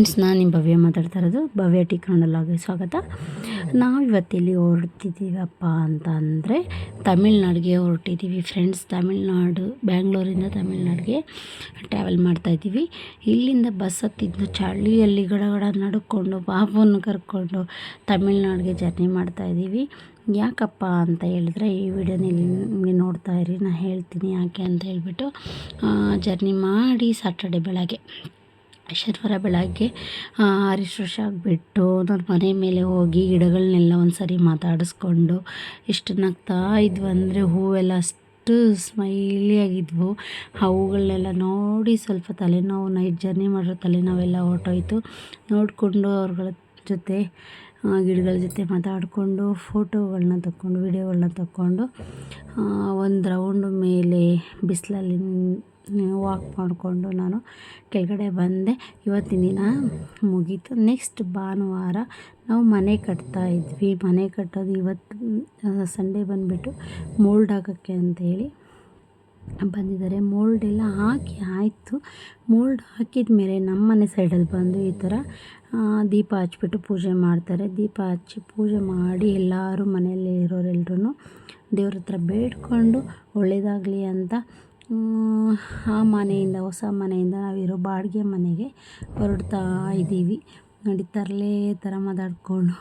Friends ನಾನು ನಿಮ್ಮ ಭವ್ಯ ಮಾತಾಡ್ತಾ ಇರೋದು. ಭವ್ಯ ಟಿ ಸ್ವಾಗತ ನಾವು ಇವತ್ತಿಲ್ಲಿ ಹೊರಡ್ತಿದ್ದೀವಪ್ಪ ಅಂತ ಅಂದರೆ ತಮಿಳ್ನಾಡಿಗೆ ಹೊರಟಿದ್ದೀವಿ ಫ್ರೆಂಡ್ಸ್ ತಮಿಳ್ನಾಡು, ಬ್ಯಾಂಗ್ಳೂರಿಂದ ತಮಿಳ್ನಾಡಿಗೆ ಟ್ರಾವೆಲ್ ಮಾಡ್ತಾಯಿದ್ದೀವಿ ಇಲ್ಲಿಂದ ಬಸ್ ಹತ್ತಿದ್ದು ಚಳಿಯಲ್ಲಿ ಗಡಗಡ ನಡ್ಕೊಂಡು, ಬಾಬುನ ಕರ್ಕೊಂಡು ತಮಿಳ್ನಾಡಿಗೆ ಜರ್ನಿ ಮಾಡ್ತಾಯಿದ್ದೀವಿ ಯಾಕಪ್ಪ ಅಂತ ಹೇಳಿದ್ರೆ ಈ ವಿಡಿಯೋನಲ್ಲಿ ನಿಮಗೆ ನೋಡ್ತಾ ಇರಿ ನಾನು ಹೇಳ್ತೀನಿ ಯಾಕೆ ಅಂತ ಹೇಳ್ಬಿಟ್ಟು ಜರ್ನಿ ಮಾಡಿ ಸಾಟರ್ಡೆ ಬೆಳಗ್ಗೆ. ಶನಿವಾರ ಬೆಳಗ್ಗೆ ಅರಿಶಿನ ಆಗಿಬಿಟ್ಟು ಬಿಟ್ಟು ನನ್ನ ಮನೆ ಮೇಲೆ ಹೋಗಿ ಗಿಡಗಳನ್ನೆಲ್ಲ ಒಂದು ಸರಿ ಮಾತಾಡಿಸ್ಕೊಂಡು ಎಷ್ಟು ನಗ್ತಾ ಇದ್ವು. ಅಂದರೆ ಹೂವೆಲ್ಲ ಅಷ್ಟು ಸ್ಮೈಲಿಯಾಗಿದ್ವು ಹೂಗಳನ್ನೆಲ್ಲ ನೋಡಿ ಸ್ವಲ್ಪ ತಲೆನೋವು, ನೈಟ್ ಜರ್ನಿ ಮಾಡಿರೋ ತಲೆನೋವೆಲ್ಲ ಹೊರ್ಟೋಯ್ತು. ನೋಡಿಕೊಂಡು ಅವ್ರಗಳ ಜೊತೆ ಗಿಡಗಳ ಜೊತೆ ಮಾತಾಡಿಕೊಂಡು ಫೋಟೋಗಳನ್ನ ತಕ್ಕೊಂಡು ವೀಡಿಯೋಗಳನ್ನ ತಕ್ಕೊಂಡು ಒಂದು ರೌಂಡ್ ಮೇಲೆ ಬಿಸಿಲಲ್ಲಿ ವಾಕ್ ಮಾಡಿಕೊಂಡು ನಾನು ಕೆಳಗಡೆ ಬಂದೆ. ಇವತ್ತಿನ ದಿನ ಮುಗೀತು. ನೆಕ್ಸ್ಟ್ ಭಾನುವಾರ ನಾವು ಮನೆ ಕಟ್ತಾ ಇದ್ವಿ. ಮನೆ ಕಟ್ಟೋದು ಇವತ್ತು ಸಂಡೇ ಬಂದುಬಿಟ್ಟು ಮೋಲ್ಡ್ ಹಾಕೋಕ್ಕೆ ಅಂತೇಳಿ. ಬಂದಿದ್ದಾರೆ. ಮೋಲ್ಡ್ ಎಲ್ಲ ಹಾಕಿ ಆಯಿತು. ಮೋಲ್ಡ್ ಹಾಕಿದ ಮೇಲೆ ನಮ್ಮ ಮನೆ ಸೈಡಲ್ಲಿ ಬಂದು ಈ ಥರ ದೀಪ ಹಚ್ಬಿಟ್ಟು ಪೂಜೆ ಮಾಡ್ತಾರೆ. ದೀಪ ಹಚ್ಚಿ ಪೂಜೆ ಮಾಡಿ ಎಲ್ಲರೂ ಮನೆಯಲ್ಲಿ ಇರೋರೆಲ್ಲರೂ ದೇವ್ರ ಹತ್ರ ಬೇಡ್ಕೊಂಡು ಒಳ್ಳೆಯದಾಗಲಿ ಅಂತ, ಆ ಮನೆಯಿಂದ, ಹೊಸ ಮನೆಯಿಂದ ನಾವಿರೋ ಬಾಡಿಗೆ ಮನೆಗೆ ಹೊರಡ್ತಾ ಇದ್ದೀವಿ ನೋಡಿ ತರಲೆ ಥರ ಮಾತಾಡಿಕೊಂಡು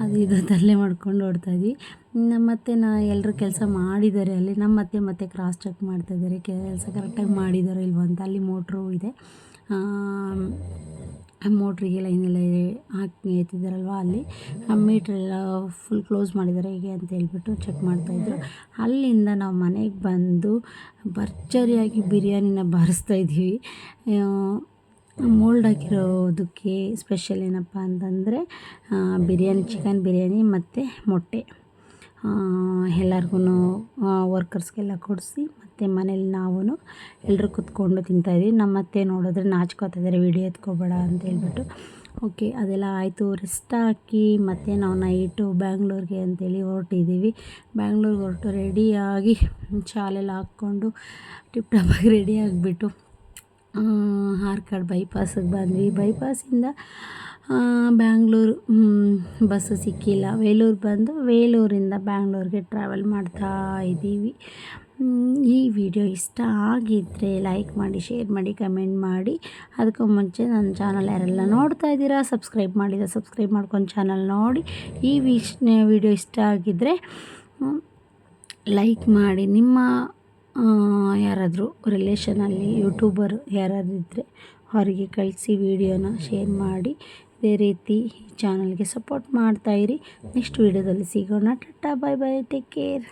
ಅದು ಇದು ತರಲೆ ಮಾಡ್ಕೊಂಡು ನಮ್ಮ ಮತ್ತೆ ನಾ ಎಲ್ಲರೂ ಕೆಲಸ ಮಾಡಿದ್ದಾರೆ ಅಲ್ಲಿ. ನಮ್ಮ ಮತ್ತೆ ಮತ್ತೆ ಕ್ರಾಸ್ ಚೆಕ್ ಮಾಡ್ತಾಯಿದ್ದಾರೆ ಕೆಲಸ ಕರೆಕ್ಟಾಗಿ ಮಾಡಿದ್ದಾರೋ ಇಲ್ವೋ ಅಂತ. ಅಲ್ಲಿ ಮೋಟ್ರು ಇದೆ. ಮೋಟ್ರಿಗೆ ಲೈನೆಲ್ಲ ಹಾಕಿ ಎತ್ತಿದ್ದಾರಲ್ವ ಅಲ್ಲಿ. ಮೀಟ್ರೆಲ್ಲ ಫುಲ್ ಕ್ಲೋಸ್ ಮಾಡಿದ್ದಾರೆ. ಹೇಗೆ ಅಂತ ಹೇಳ್ಬಿಟ್ಟು ಚೆಕ್ ಮಾಡ್ತಾಯಿದ್ರು ಅಲ್ಲಿಂದ ನಾವು ಮನೆಗೆ ಬಂದು ಭರ್ಜರಿಯಾಗಿ ಬಿರಿಯಾನಿನ ಬಾರಿಸ್ತಾಯಿದ್ವಿ ಮೋಲ್ಡ್ ಹಾಕಿರೋದಕ್ಕೆ ಸ್ಪೆಷಲ್ ಏನಪ್ಪ ಅಂತಂದರೆ ಬಿರಿಯಾನಿ ಚಿಕನ್ ಬಿರಿಯಾನಿ ಮತ್ತು ಮೊಟ್ಟೆ. ಎಲ್ಲರಿಗೂ ವರ್ಕರ್ಸ್ಗೆಲ್ಲ ಕೊಡಿಸಿ ಮತ್ತು ಮನೇಲಿ ನಾವು ಎಲ್ಲರೂ ಕೂತ್ಕೊಂಡು ತಿಂತಾಯಿದ್ವಿ ನಮ್ಮ ಅತ್ತೆ ನೋಡಿದ್ರೆ ನಾಚ್ಕೋತಿದ್ದಾರೆ ವೀಡಿಯೋ ಎತ್ಕೋಬೇಡ ಅಂತ ಹೇಳ್ಬಿಟ್ಟು. ಓಕೆ ಅದೆಲ್ಲ ಆಯಿತು. ರೆಸ್ಟ್ ಹಾಕಿ ಮತ್ತು ನಾವು ನೈಟು ಬ್ಯಾಂಗ್ಳೂರಿಗೆ ಅಂತೇಳಿ ಹೊರಟಿದ್ದೀವಿ ಬ್ಯಾಂಗ್ಳೂರಿಗೆ ಹೊರಟು ರೆಡಿಯಾಗಿ ಶಾಲೆಲ್ಲ ಹಾಕ್ಕೊಂಡು ಟಿಪ್ ಟಾಪಾಗಿ ರೆಡಿ ಆಗಿಬಿಟ್ಟು ಆರ್ಕಾಡ್ ಬೈಪಾಸಿಗೆ ಬಂದ್ವಿ. ಬೈಪಾಸಿಂದ ಬ್ಯಾಂಗ್ಳೂರು ಬಸ್ಸು ಸಿಕ್ಕಿಲ್ಲ. ವೇಲೂರು ಬಂದು ವೇಲೂರಿಂದ ಬ್ಯಾಂಗ್ಳೂರಿಗೆ ಟ್ರಾವೆಲ್ ಮಾಡ್ತಾ ಇದ್ದೀವಿ. ಈ ವಿಡಿಯೋ ಇಷ್ಟ ಆಗಿದ್ದರೆ ಲೈಕ್ ಮಾಡಿ ಶೇರ್ ಮಾಡಿ ಕಮೆಂಟ್ ಮಾಡಿ. ಅದಕ್ಕೂ ಮುಂಚೆ ನನ್ನ ಚಾನಲ್ ಯಾರೆಲ್ಲ ನೋಡ್ತಾ ಇದ್ದೀರಾ ಸಬ್ಸ್ಕ್ರೈಬ್ ಮಾಡಿದ ಸಬ್ಸ್ಕ್ರೈಬ್ ಮಾಡ್ಕೊಂಡು ಚಾನಲ್ ನೋಡಿ. ಈ ವಿಶ್ ವಿಡಿಯೋ ಇಷ್ಟ ಆಗಿದ್ದರೆ ಲೈಕ್ ಮಾಡಿ. ನಿಮ್ಮ ಯಾರಾದರೂ ರಿಲೇಷನಲ್ಲಿ ಯೂಟ್ಯೂಬರ್ ಯಾರಾದರೂ ಇದ್ದರೆ ಅವರಿಗೆ ಕಳಿಸಿ ವಿಡಿಯೋನ ಶೇರ್ ಮಾಡಿ, ಇದೇ ರೀತಿ ಚಾನಲ್ಗೆ ಸಪೋರ್ಟ್ ಮಾಡ್ತಾಯಿರಿ ನೆಕ್ಸ್ಟ್ ವೀಡಿಯೋದಲ್ಲಿ ಸಿಗೋಣ. Tata bye bye take care